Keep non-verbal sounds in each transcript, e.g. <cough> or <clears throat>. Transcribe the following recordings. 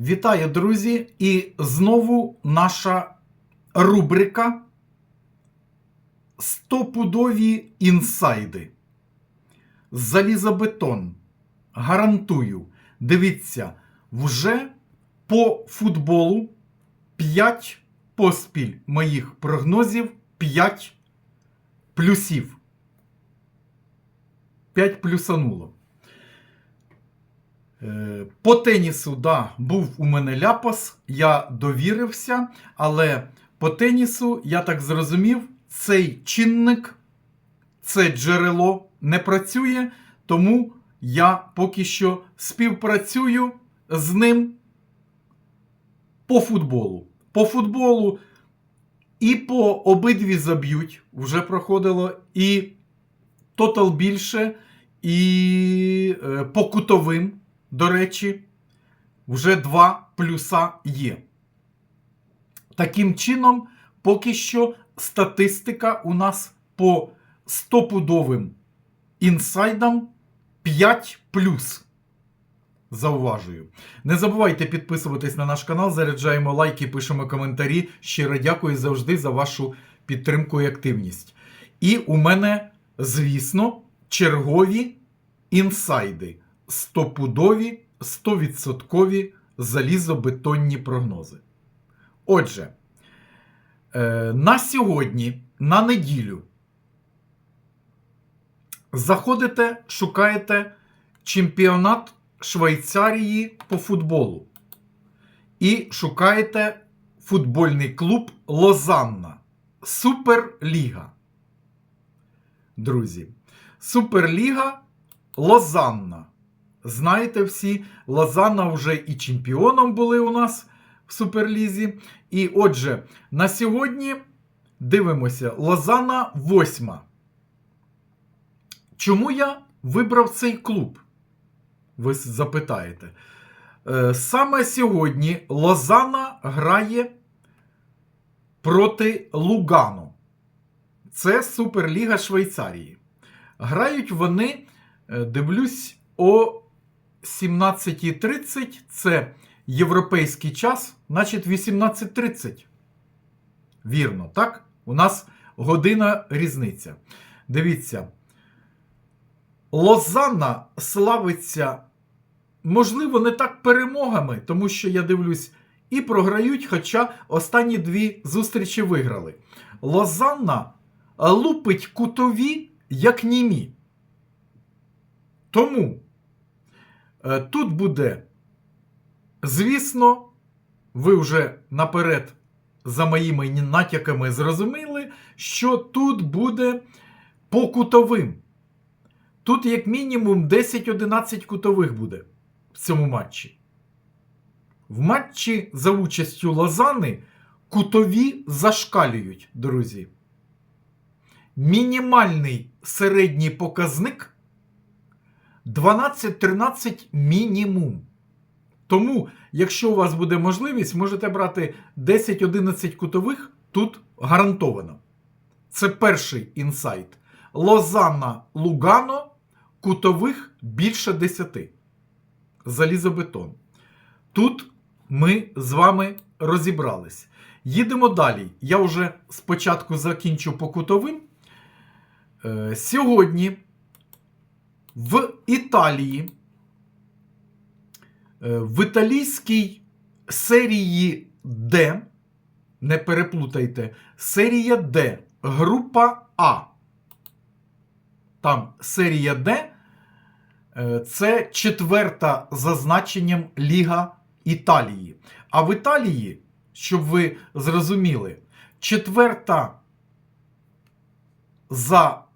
Вітаю, друзі! І знову наша рубрика Стопудові інсайди. Залізобетон. Гарантую. Дивіться, вже по футболу 5 поспіль моїх прогнозів 5 плюсів. 5 плюсануло. Е, По тенісу, да, був у мене ляпас, я довірився, але по тенісу, я так зрозумів, цей чинник, це джерело не працює, тому я поки що співпрацюю з ним по футболу. По футболу і по обидві заб'ють, вже проходило, і тотал більше, і е, по кутовим. До речі, вже два плюса є. Таким чином, поки що статистика у нас по стопудовим інсайдам 5 плюс. Зауважую. Не забувайте підписуватись на наш канал, заряджаємо лайки, пишемо коментарі. Щиро дякую завжди за вашу підтримку і активність. І у мене, звісно, чергові інсайди стопудові, 100% залізобетонні прогнози. Отже, е, на сьогодні, на неділю, заходите, шукаєте чемпіонат Швейцарії по футболу. І шукаєте футбольний клуб Лозанна. Суперліга. Друзі, Суперліга Лозанна. Знаєте всі, Лозанна вже і чемпіоном були у нас в Суперлізі. І отже, на сьогодні дивимося, Лозанна восьма. Чому я вибрав цей клуб? Ви запитаєте. Е, Саме сьогодні Лозанна грає проти Лугано. Це Суперліга Швейцарії. Грають вони, е, дивлюсь, о 17.30 це європейський час, значить 18.30. Вірно, так? У нас година різниця. Дивіться. Лозанна славиться, можливо, не так перемогами, тому що я дивлюсь, і програють, хоча останні дві зустрічі виграли. Лозанна лупить кутові, як німі. Тому тут буде, звісно, ви вже наперед за моїми натяками зрозуміли, що тут буде по кутовим. Тут, як мінімум, 10-11 кутових буде в цьому матчі. В матчі за участю Лозани кутові зашкалюють, друзі. Мінімальний середній показник 12-13 мінімум. Тому, якщо у вас буде можливість, можете брати 10-11 кутових тут гарантовано. Це перший інсайт. Лозанна Лугано кутових більше 10. Залізобетон. Тут ми з вами розібрались. Їдемо далі. Я вже спочатку закінчу по кутовим. Е, Сьогодні в Італії, е, в італійській серії Д, не переплутайте, серія Д, група А. Там серія Д. е, Це четверта за значенням Ліга Італії. А в Італії, щоб ви зрозуміли, четверта за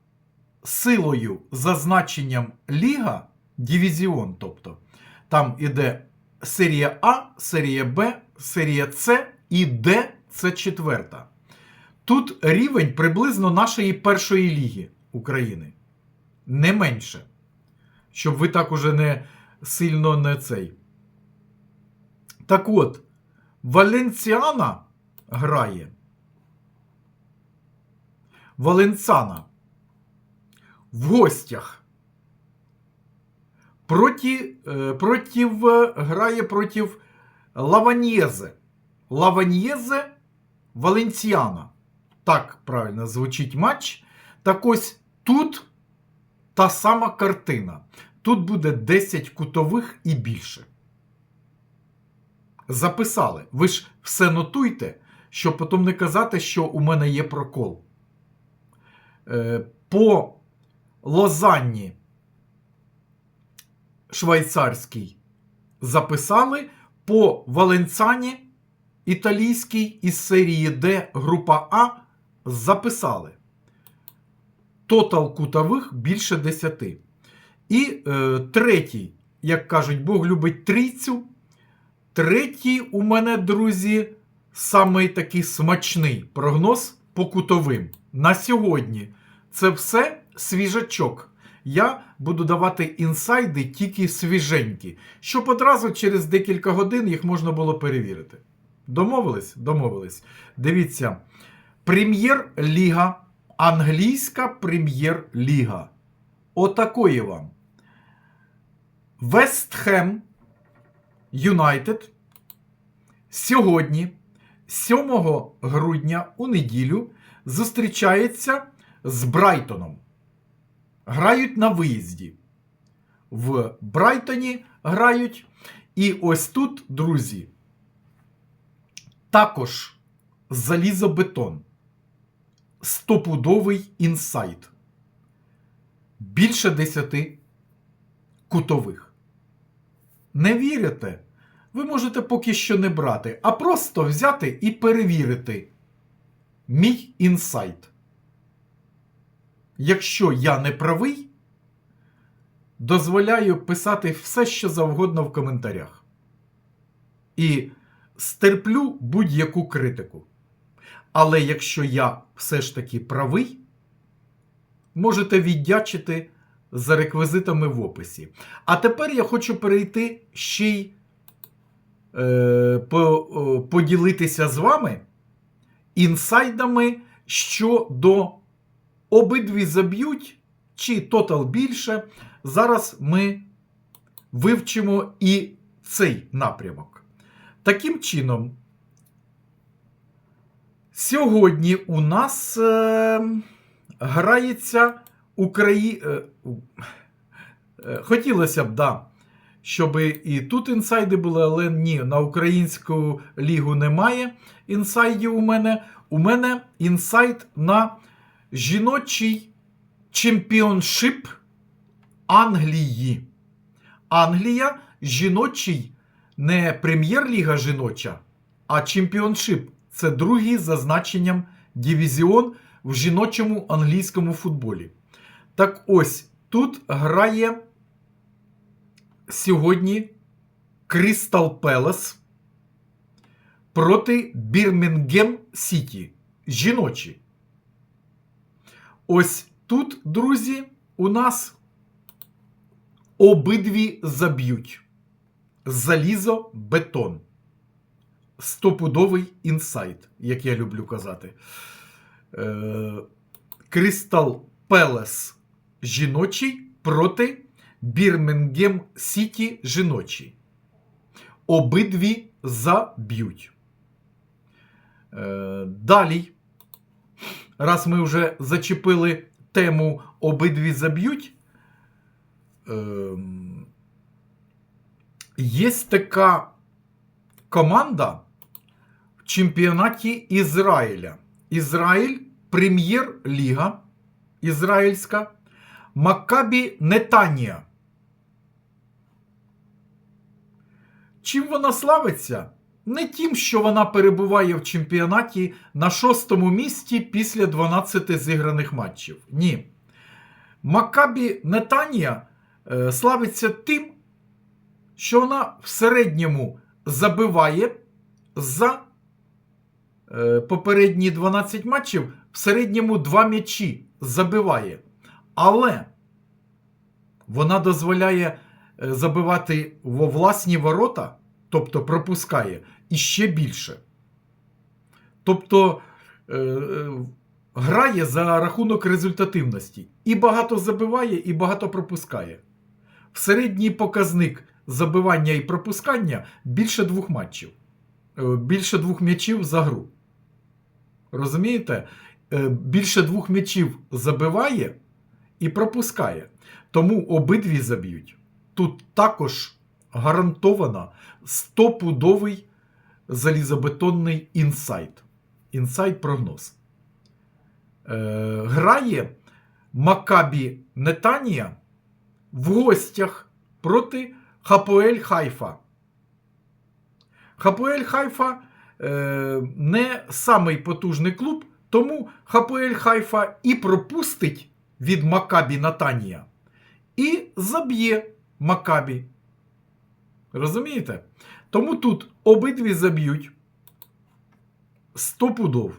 силою за значенням Ліга, дивізіон, тобто, там іде серія А, серія Б, серія С і Д це четверта. Тут рівень приблизно нашої першої ліги України. Не менше. Щоб ви так уже не сильно не цей. Так от, Валенціана грає. Валенцана в гостях. Проти, е, против, грає проти Лаваньєзе. Лаваньєзе Валенціана. Так правильно звучить матч. Так ось тут та сама картина. Тут буде 10 кутових і більше. Записали. Ви ж все нотуйте, щоб потім не казати, що у мене є прокол. Е, по Лозанні швейцарській записали, по Валенцані італійській із серії Д група А записали. Тотал кутових більше 10. І е, третій, як кажуть, Бог любить трійцю. Третій у мене, друзі, самий такий смачний прогноз по кутовим. На сьогодні це все свіжачок. Я буду давати інсайди тільки свіженькі, щоб одразу через декілька годин їх можна було перевірити. Домовились? Домовились. Дивіться, прем'єр-ліга, англійська прем'єр-ліга. Отакої вам. Вестхем Юнайтед сьогодні, 7 грудня у неділю, зустрічається з Брайтоном. Грають на виїзді. В Брайтоні грають. І ось тут, друзі, також залізобетон. Стопудовий інсайт. Більше 10 кутових. Не вірите? Ви можете поки що не брати, а просто взяти і перевірити мій інсайт. Якщо я не правий, дозволяю писати все, що завгодно в коментарях. І стерплю будь-яку критику. Але якщо я все ж таки правий, можете віддячити за реквізитами в описі. А тепер я хочу перейти ще й е, по, поділитися з вами інсайдами щодо обидві заб'ють, чи тотал більше. Зараз ми вивчимо і цей напрямок. Таким чином, сьогодні у нас е, грається Украї... е, е, Хотілося б, да, щоб і тут інсайди були, але ні, на українську лігу немає інсайдів у мене. У мене інсайд на жіночий чемпіоншип Англії. Англія жіночий не прем'єр-ліга жіноча, а чемпіоншип. Це другий за значенням дивізіон в жіночому англійському футболі. Так ось тут грає сьогодні Крістал Пелес проти Бірмінгем Сіті. Жіночі. Ось тут, друзі, у нас обидві заб'ють. Залізо, бетон. Стопудовий інсайт, як я люблю казати. Крістал Пелес жіночий проти Бірмінгем Сіті жіночий. Обидві заб'ють. Е, Далі, раз ми вже зачепили тему обидві заб'ють. ем, Є така команда в чемпіонаті Ізраїля. Ізраїль, прем'єр-ліга ізраїльська, Маккабі Нетанія. Чим вона славиться? Не тим, що вона перебуває в чемпіонаті на шостому місці після 12 зіграних матчів. Ні. Маккабі Нетанія е, славиться тим, що вона в середньому забиває за е, попередні 12 матчів, в середньому 2 м'ячі забиває. Але вона дозволяє е, забивати во власні ворота, тобто пропускає, і ще більше. Тобто е, е, грає за рахунок результативності. І багато забиває, і багато пропускає. В середній показник забивання і пропускання більше двох матчів. Е, Більше двох м'ячів за гру. Розумієте? Більше двох м'ячів забиває і пропускає. Тому обидві заб'ють. Тут також гарантовано стопудовий залізобетонний інсайт. Інсайт прогноз. Е, грає Макабі Нетанія в гостях проти Хапоель Хайфа. Хапоель Хайфа е, не самий потужний клуб, тому Хапоель Хайфа і пропустить від Макабі Натанія, і заб'є Макабі. Розумієте? Тому тут обидві заб'ють стопудов.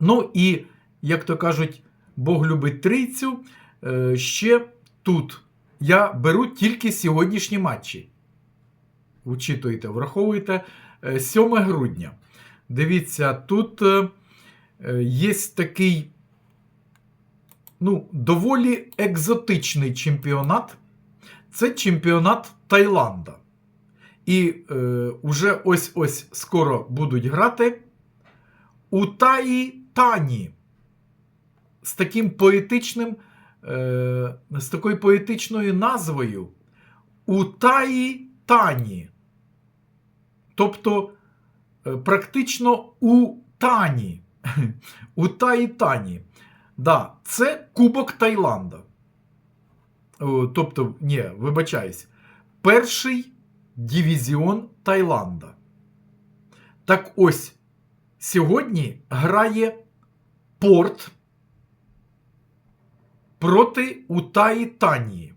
Ну і, як то кажуть, Бог любить трійцю. е, Ще тут я беру тільки сьогоднішні матчі. Учитуйте, враховуйте е, 7 грудня. Дивіться, тут е, е, є такий ну, доволі екзотичний чемпіонат. Це чемпіонат Таїланда. І е, уже ось-ось скоро будуть грати у Таї Тані з таким поетичним, е, з такою поетичною назвою У Таї Тані. Тобто, е, практично у Тані. <laughs> У Таї Тані. Да, це Кубок Таїланда. О, Тобто, ні, вибачаюсь, перший дивізіон Таїланда. Так ось, сьогодні грає Порт проти Утаї Танії.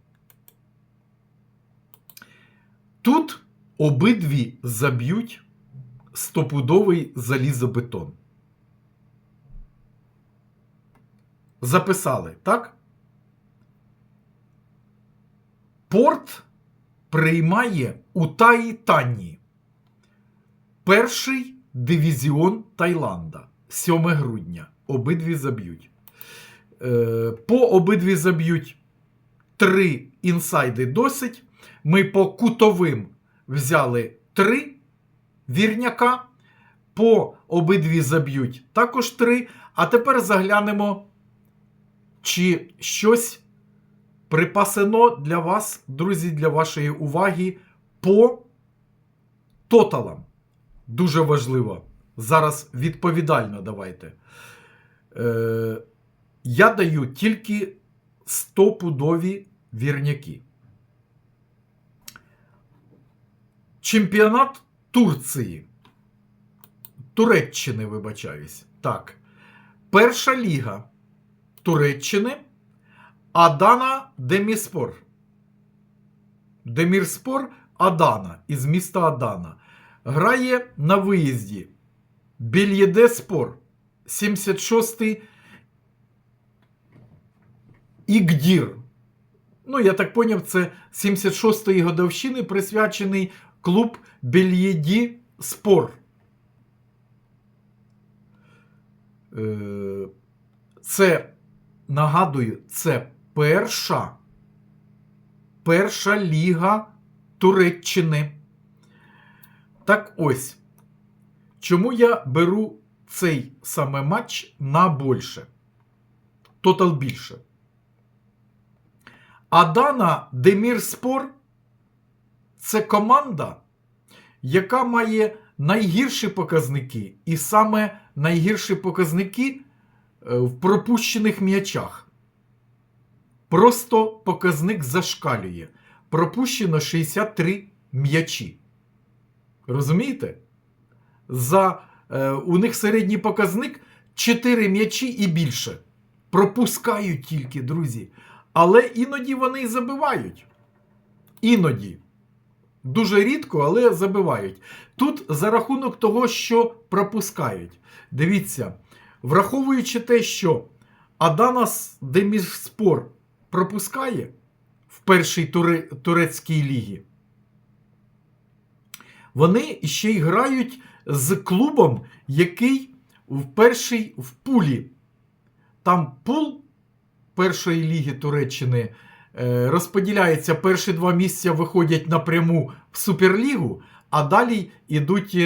Тут обидві заб'ють стопудовий залізобетон. Записали, так? Порт приймає Утаї Тані. Перший дивізіон Таїланда. 7 грудня. Обидві заб'ють. Е, По обидві заб'ють три інсайди досить. Ми по кутовим взяли три вірняка. По обидві заб'ють також три. А тепер заглянемо, чи щось припасено для вас, друзі, для вашої уваги по тоталам. Дуже важливо. Зараз відповідально давайте. Е, я даю тільки стопудові вірняки. Чемпіонат Турції. Туреччини, вибачаюсь. Так. Перша ліга Туреччини. Адана Деміспор. Демірспор Адана із міста Адана. Грає на виїзді. Більєде Спор. 76-й Ігдір. Ну, я так поняв, це 76-ї годовщини присвячений клуб Бельєді Спор. Е, Це, нагадую, це перша, перша ліга Туреччини. Так ось. Чому я беру цей саме матч на більше? Тотал більше. Адана Демірспор це команда, яка має найгірші показники, і саме найгірші показники е, в пропущених м'ячах. Просто показник зашкалює. Пропущено 63 м'ячі. Розумієте? За, е, У них середній показник 4 м'ячі і більше. Пропускають тільки, друзі. Але іноді вони і забивають. Іноді. Дуже рідко, але забивають. Тут за рахунок того, що пропускають. Дивіться, враховуючи те, що Аданас Деміспор пропускає в першій туре, турецькій лігі, вони ще й грають з клубом, який в першій в пулі. Там пул першої ліги Туреччини е, розподіляється, перші два місця виходять напряму в Суперлігу, а далі йдуть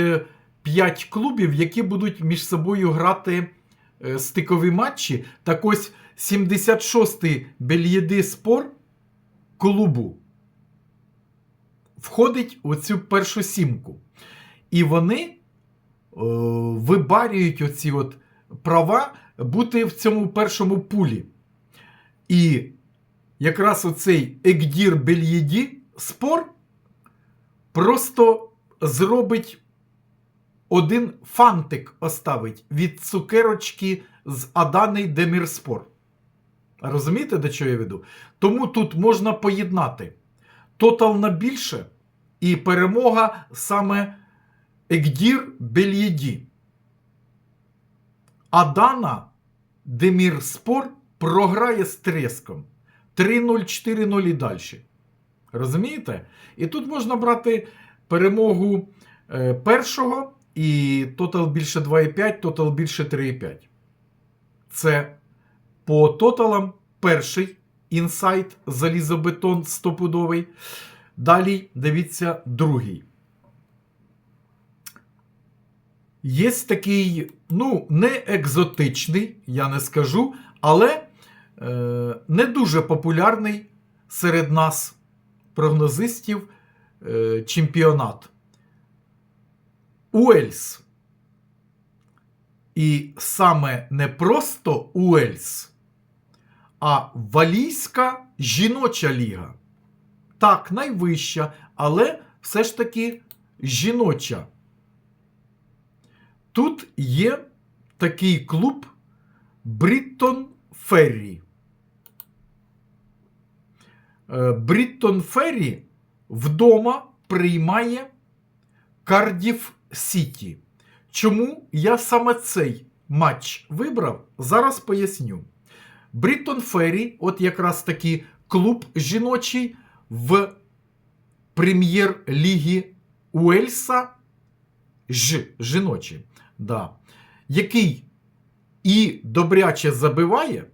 5 клубів, які будуть між собою грати е, стикові матчі. Так ось 76-й Бельєди Спор клубу входить у цю першу сімку. І вони е, вибарюють оці от права бути в цьому першому пулі. І якраз оцей Егдір Бельєді спор просто зробить один фантик оставить від цукерочки з Адани Демірспор. Розумієте, до чого я веду? Тому тут можна поєднати тотал на більше і перемога саме Егдір Бельєді. Адана Демірспор програє з треском 3-0, 4-0 і далі. Розумієте? І тут можна брати перемогу е, першого і тотал більше 2,5, тотал більше 3,5. Це по тоталам перший інсайт залізобетон стопудовий. Далі дивіться другий. Є такий, ну, не екзотичний, я не скажу, але е, не дуже популярний серед нас прогнозистів е, чемпіонат. Уельс. І саме не просто Уельс, а Валійська жіноча ліга. Так, найвища, але все ж таки жіноча. Тут є такий клуб Бріттон Феррі. Бріттон Феррі вдома приймає Кардіф Сіті. Чому я саме цей матч вибрав? Зараз поясню. Бріттон Феррі, от якраз таки клуб жіночий в прем'єр-лігі Уельса Ж, жіночий, да, який і добряче забиває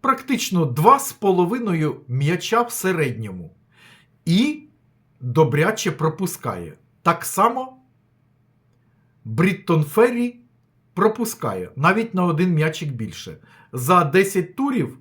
практично 2,5 м'яча в середньому. І добряче пропускає. Так само Бріттон Феррі пропускає навіть на один м'ячик більше. За 10 турів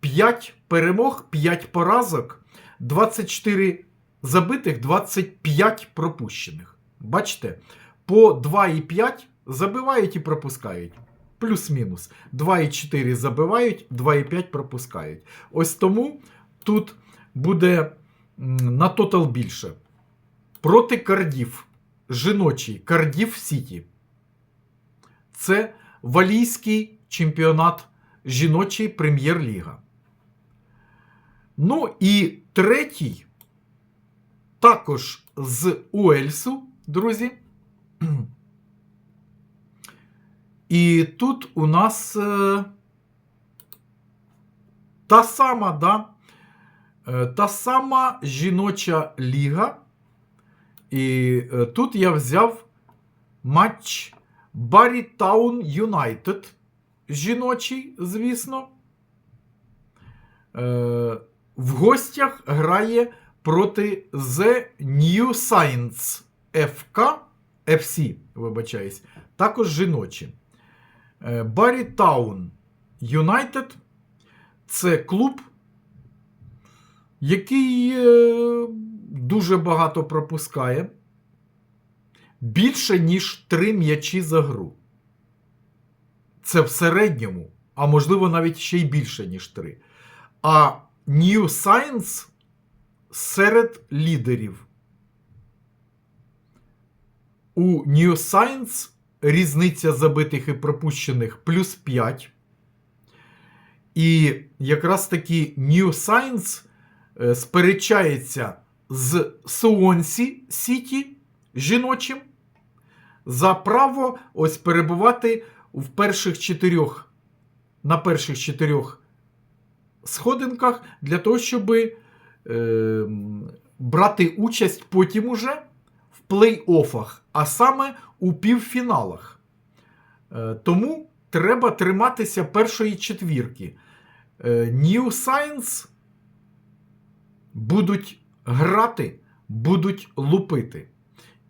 5 перемог, 5 поразок, 24 забитих, 25 пропущених. Бачите, по 2,5 забивають і пропускають. Плюс-мінус. 2,4 забивають, 2,5 пропускають. Ось тому тут буде на тотал більше. Проти Кардів. Жіночий Кардів Сіті. Це валійський чемпіонат жіночий прем'єр-ліга. Ну і третій, також з Уельсу, друзі. <clears throat> І тут у нас е, та сама, да, е, та сама жіноча ліга. І е, тут я взяв матч Баррі Таун Юнайтед. Жіночий, звісно. Е, в гостях грає проти The New Science FK FC, вибачаюсь, також жіночі. Е, Баррі Таун Юнайтед це клуб, який дуже багато пропускає. Більше, ніж 3 м'ячі за гру. Це в середньому, а можливо навіть ще й більше, ніж 3. А New Science серед лідерів. У New Science різниця забитих і пропущених плюс 5. І якраз таки New Science е, сперечається з Суонсі Сіті жіночим за право ось перебувати в перших чотирьох, на перших чотирьох сходинках для того, щоб е, брати участь потім уже в плей-оффах, а саме у півфіналах. Е, тому треба триматися першої четвірки. Е, New Science будуть грати, будуть лупити.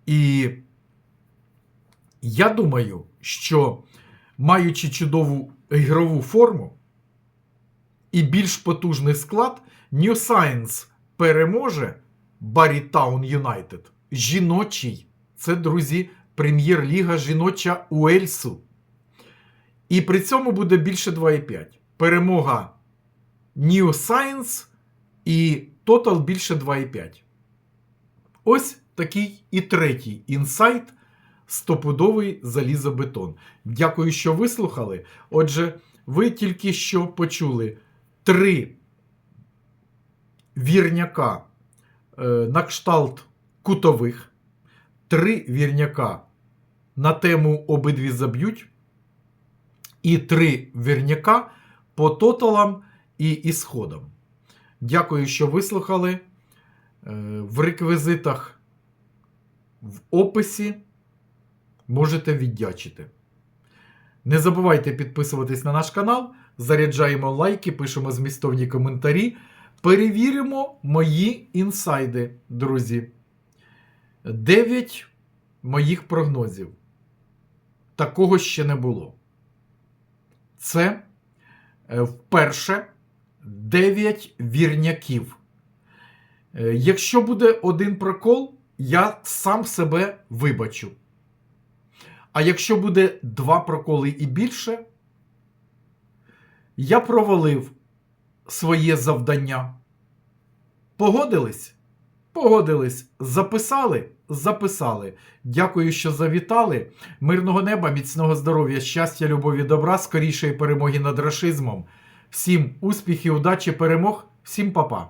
І я думаю, що маючи чудову ігрову форму і більш потужний склад, New Science переможе Барітаун Юнайтед. Жіночий. Це, друзі, прем'єр-ліга жіноча Уельсу. І при цьому буде більше 2,5. Перемога New Science і Total більше 2,5. Ось такий і третій інсайт стопудовий залізобетон. Дякую, що вислухали. Отже, ви тільки що почули три вірняка е, на кшталт кутових, три вірняка на тему обидві заб'ють, і три вірняка по тоталам і ісходам. Дякую, що вислухали. Е, В реквізитах в описі можете віддячити. Не забувайте підписуватись на наш канал, заряджаємо лайки, пишемо змістовні коментарі. Перевіримо мої інсайди, друзі. 9 моїх прогнозів. Такого ще не було. Це е, вперше 9 вірняків. Е, Якщо буде один прокол, я сам себе вибачу. А якщо буде два проколи і більше, я провалив своє завдання. Погодились? Погодились. Записали? Записали. Дякую, що завітали. Мирного неба, міцного здоров'я, щастя, любові, добра, скорішої перемоги над рашизмом. Всім успіхів, удачі, перемог, всім па-па.